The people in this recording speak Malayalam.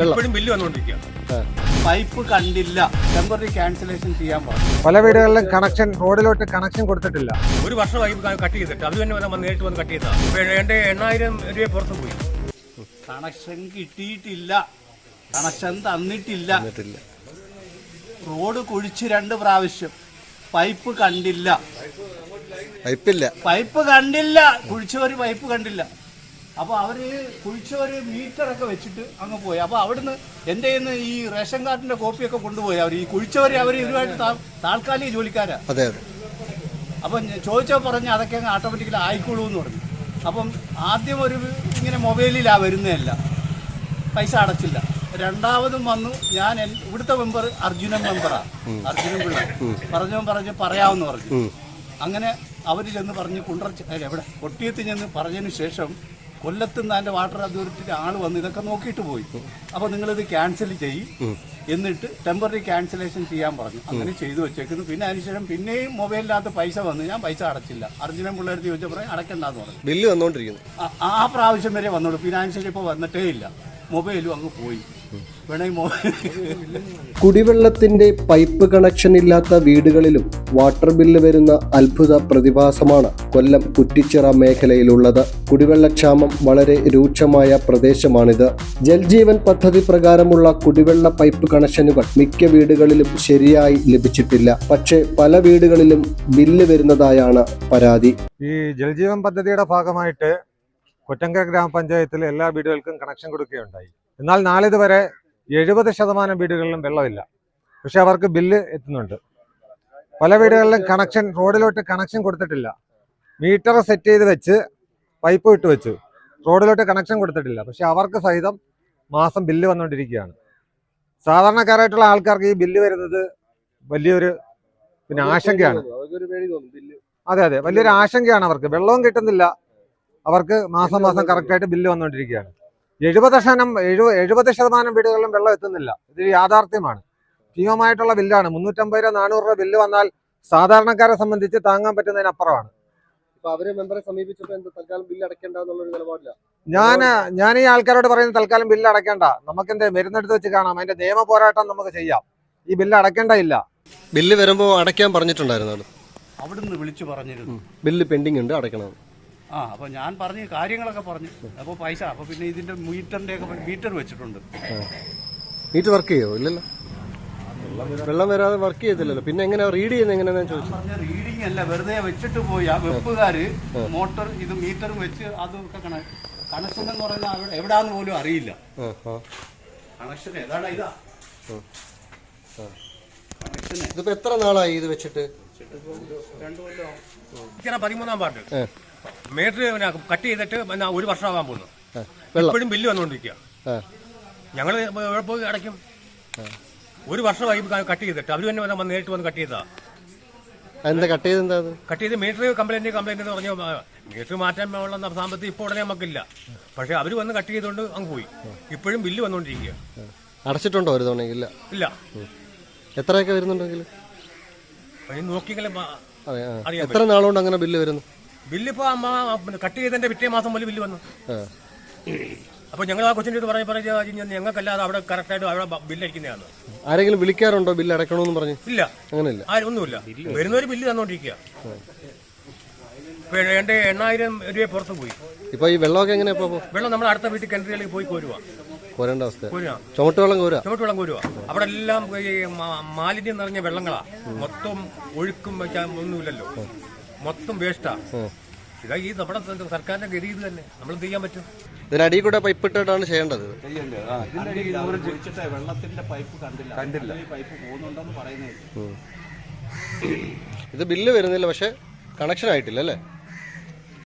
ഇപ്പോഴും ബില്ല് പൈപ്പ് കണ്ടില്ല. ടെമ്പററി ക്യാൻസലേഷൻ ചെയ്യാൻ പറഞ്ഞു പല വീടുകളിലും കണക്ഷൻ റോഡിലോട്ട് കണക്ഷൻ കൊടുത്തിട്ടില്ല. ഒരു വർഷമായി കട്ട് ചെയ്തിട്ട് അത് തന്നെ വന്ന് നേരിട്ട് വന്ന് കട്ട് ചെയ്താൽ എന്റെ എണ്ണായിരം രൂപ പുറത്ത് പോയി. കണക്ഷൻ കിട്ടിയിട്ടില്ല. കണക്ഷൻ തന്നിട്ടില്ല. റോഡ് കുഴിച്ച് രണ്ട് പ്രാവശ്യം. പൈപ്പ് കണ്ടില്ല. പൈപ്പില്ല. പൈപ്പ് കണ്ടില്ല. കുഴിച്ചവര് പൈപ്പ് കണ്ടില്ല. അപ്പൊ അവർ കുഴിച്ചവര് മീറ്ററൊക്കെ വെച്ചിട്ട് അങ്ങ് പോയി. അപ്പോൾ അവിടുന്ന് എന്റെ ഇന്ന് ഈ റേഷൻ കാർഡിന്റെ കോപ്പിയൊക്കെ കൊണ്ടുപോയി അവർ ഈ കുഴിച്ചവർ അവർ ഇതുമായിട്ട് താൽക്കാലിക ജോലിക്കാരാ. അതെ അതെ. അപ്പം ഞാൻ ചോദിച്ചോ പറഞ്ഞ് അതൊക്കെ അങ്ങ് ഓട്ടോമാറ്റിക്കലി ആയിക്കോളൂ എന്ന് പറഞ്ഞു. അപ്പം ആദ്യം ഒരു ഇങ്ങനെ മൊബൈലിലാണ് വരുന്നതല്ല. പൈസ അടച്ചില്ല. രണ്ടാമതും വന്നു. ഞാൻ ഇവിടുത്തെ മെമ്പർ അർജുനൻ മെമ്പറാണ് അർജുനൻ പിള്ള. പറഞ്ഞു പറഞ്ഞ് പറയാമെന്ന് പറഞ്ഞു. അങ്ങനെ അവർ ചെന്ന് പറഞ്ഞ് കുണ്ടർ എവിടെ? കൊട്ടിയത്ത് ചെന്ന് പറഞ്ഞതിന് ശേഷം കൊല്ലത്ത് നിന്ന് അതിന്റെ വാട്ടർ അതോറിറ്റിയിലെ ആൾ വന്ന് ഇതൊക്കെ നോക്കിയിട്ട് പോയി. അപ്പോൾ നിങ്ങളിത് ക്യാൻസൽ ചെയ്യും എന്നിട്ട് ടെമ്പററി ക്യാൻസലേഷൻ ചെയ്യാൻ പറഞ്ഞു. അങ്ങനെ ചെയ്തു വെച്ചേക്കുന്നു. പിന്നെ അതിനുശേഷം പിന്നെയും മൊബൈലിനകത്ത് പൈസ വന്നു. ഞാൻ പൈസ അടച്ചില്ല. അർജുനൻ പിള്ളേർക്ക് ചോദിച്ചപ്പോൾ അടക്കണ്ടെന്ന് പറഞ്ഞു. ബില്ല് വന്നുകൊണ്ടിരിക്കുന്നു ആ- പ്രാവശ്യം വരെ വന്നോളൂ. ഫിനാൻഷ്യലി ഇപ്പോൾ വന്നിട്ടേ ഇല്ല. മൊബൈലും അങ്ങ് പോയി. കുടിവെള്ളത്തിന്റെ പൈപ്പ് കണക്ഷൻ ഇല്ലാത്ത വീടുകളിലും വാട്ടർ ബില്ല് വരുന്ന അത്ഭുത പ്രതിഭാസമാണ് കൊല്ലം കുറ്റിച്ചിറ മേഖലയിലുള്ളത്. കുടിവെള്ളക്ഷാമം വളരെ രൂക്ഷമായ പ്രദേശമാണിത്. ജൽജീവൻ പദ്ധതി പ്രകാരമുള്ള കുടിവെള്ള പൈപ്പ് കണക്ഷനുകൾ മിക്ക വീടുകളിലും ശരിയായി ലഭിച്ചിട്ടില്ല. പക്ഷേ പല വീടുകളിലും ബില്ല് വരുന്നതായാണ് പരാതി. ഈ ജൽജീവൻ പദ്ധതിയുടെ ഭാഗമായിട്ട് കൊറ്റങ്കര ഗ്രാമപഞ്ചായത്തിൽ എല്ലാ വീടുകൾക്കും കണക്ഷൻ കൊടുക്കുകയുണ്ടായി. എന്നാൽ നാളിതുവരെ എഴുപത് ശതമാനം വീടുകളിലും വെള്ളമില്ല. പക്ഷെ അവർക്ക് ബില്ല് എത്തുന്നുണ്ട്. പല വീടുകളിലും കണക്ഷൻ റോഡിലോട്ട് കണക്ഷൻ കൊടുത്തിട്ടില്ല. മീറ്റർ സെറ്റ് ചെയ്ത് വെച്ച് പൈപ്പ് ഇട്ട് വെച്ചു. റോഡിലോട്ട് കണക്ഷൻ കൊടുത്തിട്ടില്ല. പക്ഷെ അവർക്ക് സഹിതം മാസം ബില്ല് വന്നുകൊണ്ടിരിക്കുകയാണ്. സാധാരണക്കാരായിട്ടുള്ള ആൾക്കാർക്ക് ഈ ബില്ല് വരുന്നത് വലിയൊരു പിന്നെ ആശങ്കയാണ്. അതെ അതെ. വലിയൊരു ആശങ്കയാണ് അവർക്ക്. വെള്ളവും കിട്ടുന്നില്ല. അവർക്ക് മാസം മാസം കറക്റ്റായിട്ട് ബില്ല് വന്നുകൊണ്ടിരിക്കുകയാണ്. എഴുപത് ശതമാനം എഴുപത് എഴുപത് ശതമാനം വീടുകളിലും വെള്ളം എത്തുന്നില്ല. ഇത് യാഥാർത്ഥ്യമാണ്. ഭീമമായിട്ടുള്ള ബില്ലാണ് മുന്നൂറ്റമ്പത് രൂപ നാനൂറ് രൂപ ബില്ല് വന്നാൽ സാധാരണക്കാരെ സംബന്ധിച്ച് താങ്ങാൻ പറ്റുന്നതിനപ്പുറമാണ് ഇപ്പൊ അവരെ മെമ്പറെ സമീപിച്ചപ്പോ എന്താ തൽക്കാലം ബില്ല് അടയ്ക്കേണ്ട എന്നുള്ളൊരു നിലപാടില്ല? ഞാൻ ഞാൻ ഈ ആൾക്കാരോട് പറയുന്നത് തൽക്കാലം ബില്ല് അടയ്ക്കേണ്ട. നമുക്കെന്ത് മരുന്നെടുത്ത് വെച്ച് കാണാം. അതിന്റെ നിയമ പോരാട്ടം നമുക്ക് ചെയ്യാം. ഈ ബില്ല് അടയ്ക്കേണ്ട ഇല്ല ബില്ല് വരുമ്പോ അടയ്ക്കാൻ പറഞ്ഞിട്ടുണ്ടായിരുന്നു അവിടെ അവിടുന്ന് വിളിച്ചു പറഞ്ഞിരുന്നു. ബില്ല് പെൻഡിങ് ഉണ്ട് അടയ്ക്കണം. ആ അപ്പോൾ ഞാൻ പറഞ്ഞ് കാര്യങ്ങളൊക്കെ പറഞ്ഞു. അപ്പോൾ പൈസ അപ്പോൾ പിന്നെ ഇതിന്റെ മീറ്ററിന്റെ ഒക്കെ മീറ്റർ വെച്ചിട്ടുണ്ട്. മീറ്റർ വർക്ക് ചെയ്യോ? ഇല്ലല്ലോ. വെള്ളം വരാതെ വർക്ക് ചെയ്തില്ലല്ലോ പിന്നെ എങ്ങനെയാ? റീഡ് ചെയ്യുന്നത് എങ്ങനെയാണെന്ന് ചോദിച്ചു. റീഡിങ് റീഡിംഗ് അല്ല വെറുതെ വെച്ചിട്ട് പോയി. ആ വെപ്പുകാര് മോട്ടർ ഇത് മീറ്ററും വെച്ച് അതൊക്കെ കണക്ഷൻ എന്ന് പറഞ്ഞാൽ അവിടെ എവിടാന്ന് പോലും അറിയില്ല. കണക്ഷൻ ഏതാണ് ഇതാ? ഇതിപ്പോ എത്ര നാളായി ഇത് വെച്ചിട്ട്? രണ്ടു കൊല്ലം ഇങ്ങനെ പതിമൂന്നാം ഏ. മീറ്റർ പിന്നെ കട്ട് ചെയ്തിട്ട് പിന്നെ ഒരു വർഷമാകാൻ പോകുന്നു. എപ്പോഴും വെള്ളം. ഇപ്പോഴും ബില്ല് വന്നുകൊണ്ടിരിക്കുക ആ. ഞങ്ങൾ പോയി അടയ്ക്കും? ഒരു വർഷമായി കട്ട് ചെയ്തിട്ട്. അവർ തന്നെ വന്ന് നേരിട്ട് വന്ന് കട്ട് ചെയ്താ എന്താ കട്ട് ചെയ്ത് എന്താ അത്? കട്ട് ചെയ്ത് മീറ്റർ കംപ്ലൈന്റ് കംപ്ലൈന്റ് എന്ന് പറഞ്ഞു മീറ്റർ മാറ്റാൻ ഉള്ള സാമ്പത്തികം ഇപ്പോൾ ഉടനെ നമുക്കില്ല. പക്ഷെ അവർ വന്ന് കട്ട് ചെയ്തോണ്ട് അങ്ങ് പോയി. ഇപ്പോഴും ബില്ല് വന്നുകൊണ്ടിരിക്കുക അടച്ചിട്ടുണ്ടോ ഒരു തവണ ഇല്ല? ഇല്ല. എത്രയൊക്കെ വരുന്നുണ്ടെങ്കിൽ നോക്കിയെങ്കിലും അതെ ആ. അറിയാൻ എത്ര നാളുകൊണ്ട് അങ്ങനെ ബില്ല് വരുന്നു? ബില്ല് ഇപ്പോൾ അമ്മ കട്ട് ചെയ്തതിന്റെ പിറ്റേ മാസം മുതൽ ബില്ല് വന്നു. അപ്പൊ ഞങ്ങൾ ആ കൊച്ചിന്റെ അടുത്ത് പറഞ്ഞ പറഞ്ഞു ഞങ്ങൾക്കല്ലാതെ അവിടെ കറക്റ്റായിട്ട് അവിടെ ബില്ല് അടിക്കുന്നതാണ് ആരെങ്കിലും വിളിക്കാറുണ്ടോ ബില്ല് അടക്കണമെന്ന് പറഞ്ഞു? ഇല്ല. അങ്ങനെയില്ല. ആരും ഒന്നുമില്ല. വരുന്നവർ ബില്ല് തന്നോണ്ടിരിക്കുക എന്റെ എണ്ണായിരം രൂപ പുറത്ത് പോയി. ഇപ്പൊ ഈ വെള്ളമൊക്കെ എങ്ങനെ വെള്ളം നമ്മൾ അടുത്ത വീട്ടിൽ കിണറുകളിൽ പോയി കോരുക കോരേണ്ട അവസ്ഥ കോരുക ചുമട്ട് വെള്ളം കോരാ ചുമട്ട് വെള്ളം കോരുക അവിടെ എല്ലാം ഈ മാലിന്യം നിറഞ്ഞ വെള്ളങ്ങളാ. മൊത്തം ഒഴുക്കും വെച്ചാൽ ഒന്നുമില്ലല്ലോ. മൊത്തം വേസ്റ്റാ ഇതാ ഈ നമ്മുടെ സർക്കാരിന്റെ ഗതി ഇത് തന്നെ. നമ്മൾ എന്ത് ചെയ്യാൻ പറ്റും? ഇതിനടി കൂടെ പൈപ്പ് ഇട്ടിട്ടാണ് ചെയ്യേണ്ടത്. വെള്ളത്തിന്റെ പൈപ്പ് കണ്ടില്ല. കണ്ടില്ല. പൈപ്പ് പോകുന്നുണ്ടെന്ന് പറയുന്നത് ഇത് ബില്ല് വരുന്നില്ല പക്ഷെ കണക്ഷൻ ആയിട്ടില്ല അല്ലേ?